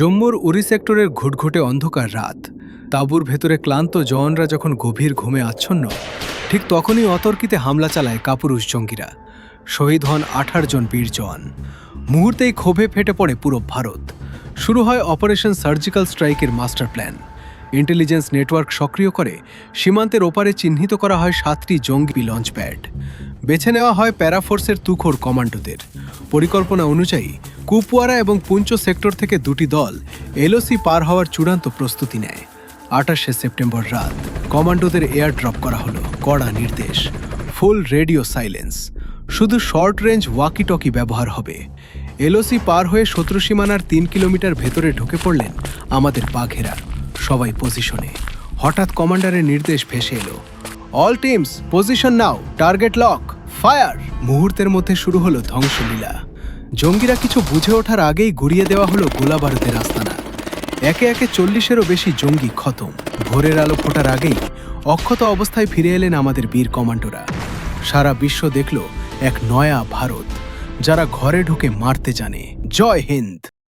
জম্মুর উরি সেক্টরের ঘুটঘুটে অন্ধকার রাত। তাঁবুর ভেতরে ক্লান্ত জওয়ানরা যখন গভীর ঘুমে আচ্ছন্ন, ঠিক তখনই অতর্কিতে হামলা চালায় কাপুরুষ জঙ্গিরা। শহীদ হন আঠার জন বীর জওয়ান। মুহূর্তেই ক্ষোভে ফেটে পড়ে পুরো ভারত। শুরু হয় অপারেশন সার্জিক্যাল স্ট্রাইকের মাস্টার প্ল্যান। ইন্টেলিজেন্স নেটওয়ার্ক সক্রিয় করে সীমান্তের ওপারে চিহ্নিত করা হয় সাতটি জঙ্গি লঞ্চপ্যাড। বেছে নেওয়া হয় প্যারাফোর্সের তুখোর কমান্ডোদের। পরিকল্পনা অনুযায়ী, কুপওয়ারা এবং পুঞ্চ সেক্টর থেকে দুটি দল এলওসি পার হওয়ার চূড়ান্ত প্রস্তুতি নেয়। আঠাশে সেপ্টেম্বর রাত কমান্ডোদের এয়ার ড্রপ করা হলো, কড়া নির্দেশ, ফুল রেডিও সাইলেন্স। শুধু শর্ট রেঞ্জ ওয়াকি টকি ব্যবহার হবে। এলওসি পার হয়ে শত্রু সীমানার তিন কিলোমিটার ভেতরে ঢুকে পড়লেন আমাদের বাঘেরা। সবাই পজিশনে। হঠাৎ কমান্ডারের নির্দেশ ভেসে এলো। All teams, position now, target lock. Fire. মুহূর্তের মধ্যে শুরু হলো ধ্বংসলীলা। জঙ্গিরা কিছু বুঝে ওঠার আগেই গুড়িয়ে দেওয়া হলো গোলাবারুদের আস্তানা। একে একে চল্লিশেরও বেশি জঙ্গি খতম। ভোরের আলো ফোটার আগেই অক্ষত অবস্থায় ফিরে এলেন আমাদের বীর কমান্ডোরা। সারা বিশ্ব দেখল এক নয়া ভারত, যারা ঘরে ঢুকে মারতে জানে। জয় হিন্দ!